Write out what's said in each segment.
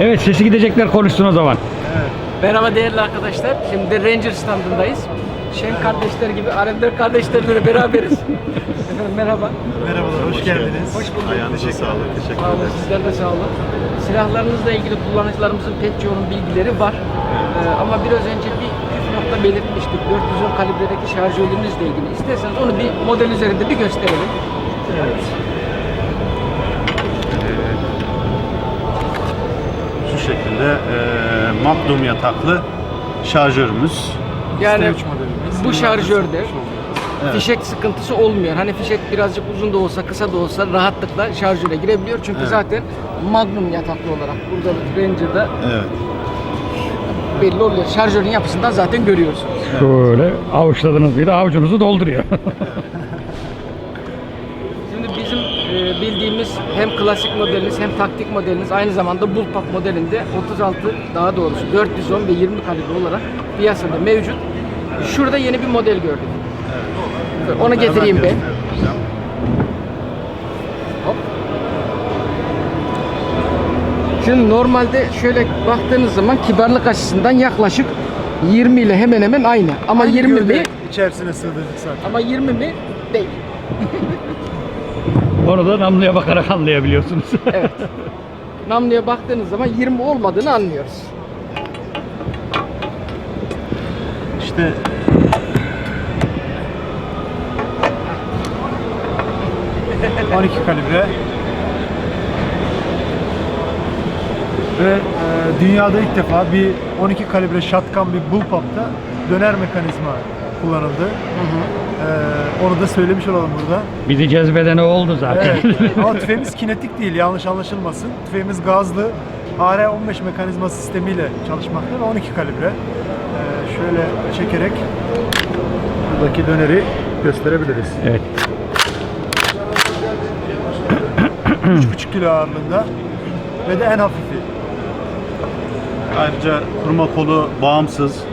Evet sesi gidecekler konuşsun o zaman. Merhaba değerli arkadaşlar. Şimdi Ranger standındayız. Şen kardeşler gibi, Alemdar kardeşlerle beraberiz. Efendim merhaba. Merhabalar, hoş, geldiniz. Hoş bulduk. Ayağınıza sağlık, teşekkür Sağ olun, ederiz. sizler de sağ olun. Silahlarınızla ilgili kullanıcılarımızın pek çoğunun bilgileri var. Ee, ama biraz önce bir püf nokta belirtmiştik. 410 kalibredeki şarjörlerinizle ilgili. İsterseniz onu bir model üzerinde bir gösterelim. Evet. Şekilde e, Magnum yataklı şarjörümüz. Yani S3 modelimiz. bu şarjörde Evet. fişek sıkıntısı olmuyor. Hani fişek birazcık uzun da olsa kısa da olsa rahatlıkla şarjöre girebiliyor. Çünkü Evet. zaten Magnum yataklı olarak burada Ranger'da Evet. belli oluyor. Şarjörün yapısından zaten görüyorsunuz. Şöyle avuçladınız bir de avucunuzu dolduruyor. Bildiğimiz hem klasik modeliniz hem taktik modeliniz aynı zamanda Bullpup modelinde 36 daha doğrusu 410 ve 20 kalibre olarak piyasada mevcut. Şurada yeni bir model gördük. Onu getireyim ben. Hop. Şimdi normalde şöyle baktığınız zaman kibarlık açısından yaklaşık 20 ile hemen hemen aynı. Ama 20 mi? içerisine sığdırdık zaten. Ama 20 mi? Değil. Onu da namluya bakarak anlayabiliyorsunuz. Evet. Namluya baktığınız zaman 20 olmadığını anlıyoruz. İşte ...12 kalibre... ...ve e, dünyada ilk defa bir 12 kalibre shotgun bir bullpup'ta... ...döner mekanizma kullanıldı. E, onu da söylemiş olalım burada. Bizi cezbeden o oldu zaten. Evet. Ama tüfeğimiz kinetik değil, yanlış anlaşılmasın. Tüfeğimiz gazlı, AR-15 mekanizma sistemiyle çalışmakta ve 12 kalibre. Ee, şöyle çekerek buradaki döneri gösterebiliriz. evet. 3,5 kilo ağırlığında ve de en hafifi. Ayrıca kurma kolu bağımsız.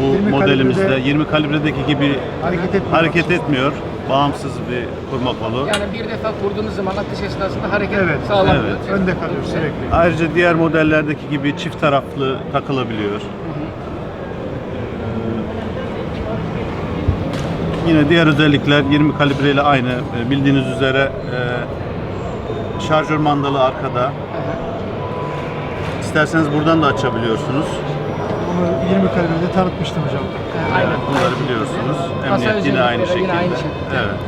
Bu 20 modelimizde kalibrede 20 kalibredeki gibi Hareket etmiyor. hareket etmiyor. Bağımsız bir kurma kolu. Yani bir defa kurduğunuz zaman atış esnasında hareket Evet, sağlanıyor. evet. Önde kalıyor sürekli. Ayrıca diğer modellerdeki gibi çift taraflı takılabiliyor. Yine diğer özellikler 20 kalibre ile aynı. E, Bildiğiniz üzere e, şarjör mandalı arkada. İsterseniz buradan da açabiliyorsunuz. Bunu 20 kalibrede tanıtmıştım hocam. Aynen. Bunları biliyorsunuz. Emniyet yine aynı şekilde. yine aynı şekilde. Evet.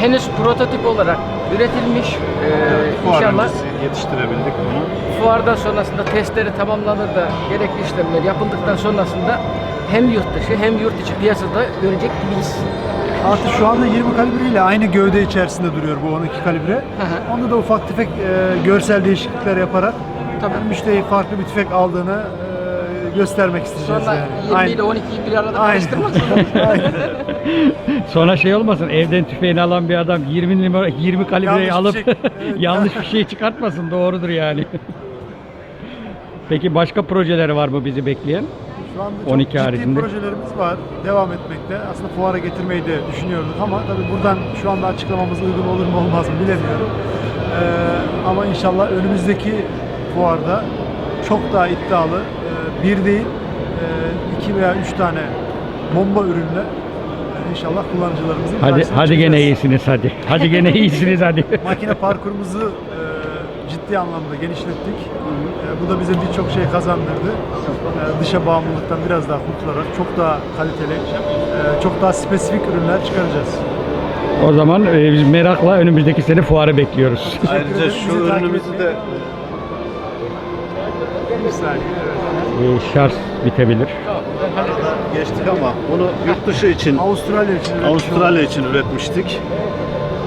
Henüz prototip olarak üretilmiş. Ee, Fuar inşallah öncesi yetiştirebildik bunu. fuardan sonrasında testleri tamamlanır da gerekli işlemler yapıldıktan sonrasında hem yurt dışı hem yurt içi piyasada görecek gibiyiz. Artı şu anda 20 kalibre ile aynı gövde içerisinde duruyor bu 12 kalibre. hı. Onda da ufak tefek e, görsel değişiklikler yaparak Tabii. yani müşteri farklı bir tüfek aldığını e, göstermek isteyeceğiz Sonra yani. 20 Aynen. ile 12'yi bir arada Aynen. Sonra şey olmasın evden tüfeğini alan bir adam 20 numara 20 kalibreyi Yanlış alıp bir şey- evet. yanlış bir şey çıkartmasın doğrudur yani. Peki başka projeleri var mı bizi bekleyen? Şu anda çok 12 ciddi haricinde. projelerimiz var. Devam etmekte. Aslında fuara getirmeyi de düşünüyorduk ama tabii buradan şu anda açıklamamız uygun olur mu olmaz mı bilemiyorum. Ee, ama inşallah önümüzdeki fuarda çok daha iddialı e, bir değil e, iki veya üç tane bomba ürünle e, inşallah kullanıcılarımızın Hadi hadi gene çıkacağız. iyisiniz hadi. Hadi gene iyisiniz hadi. Makine parkurumuzu e, ciddi anlamda genişlettik. Bu da bize birçok şey kazandırdı. Dışa bağımlılıktan biraz daha kurtularak çok daha kaliteli, çok daha spesifik ürünler çıkaracağız. O zaman biz merakla önümüzdeki sene fuarı bekliyoruz. Ayrıca şu ürünümüzü de Bir saniye. Evet. E, şarj bitebilir. geçtik ama bunu yurt dışı için Avustralya için üretmiş Avustralya için üretmiştik.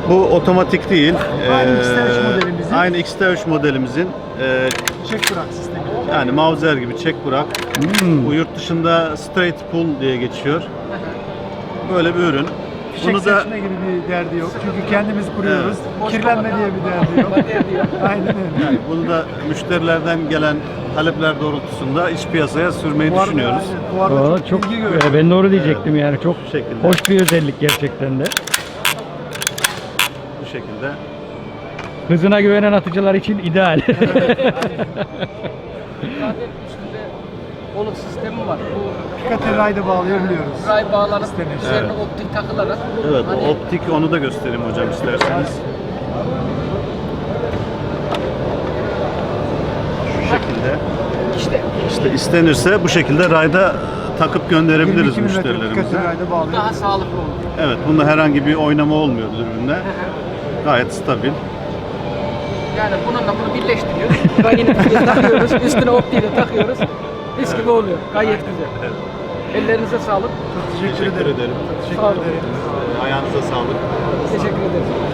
Bu otomatik değil. Aynı Ee, X-T3 modelimizin. Aynı X-T3 modelimizin e, çek bırak sistemi. yani Mauser gibi çek bırak. Hmm. Bu yurt dışında straight pull diye geçiyor. Böyle bir ürün. Fişek Bunu da seçme gibi bir derdi yok. Çünkü kendimiz kuruyoruz. Evet. Kirlenme diye bir derdi yok. Aynen öyle. bunu da müşterilerden gelen talepler doğrultusunda iç piyasaya sürmeyi Bu arada- düşünüyoruz. Bu arada Aa, çok, çok e, ben doğru diyecektim yani çok Şu şekilde. hoş bir özellik gerçekten de. Bu şekilde. Hızına güvenen atıcılar için ideal. Üstünde onun sistemi var. Bu Picatinny rayda bağlayabiliyoruz. ray bağlanıp Sistemi. üzerine optik takılarak Evet, hani optik onu da göstereyim hocam isterseniz. Şekilde. işte İşte istenirse bu şekilde rayda takıp gönderebiliriz 22 müşterilerimize. Daha sağlıklı olur. Evet, bunda herhangi bir oynama olmuyor dürbünle. Gayet stabil. Yani bununla bunu birleştiriyoruz. Takıyoruz, üstüne optiği de takıyoruz. Mis gibi oluyor. Gayet güzel. Ellerinize sağlık. Teşekkür ederim. ederim. Teşekkür Sağ olun. ederim. Ayağınıza sağlık. Teşekkür ederim.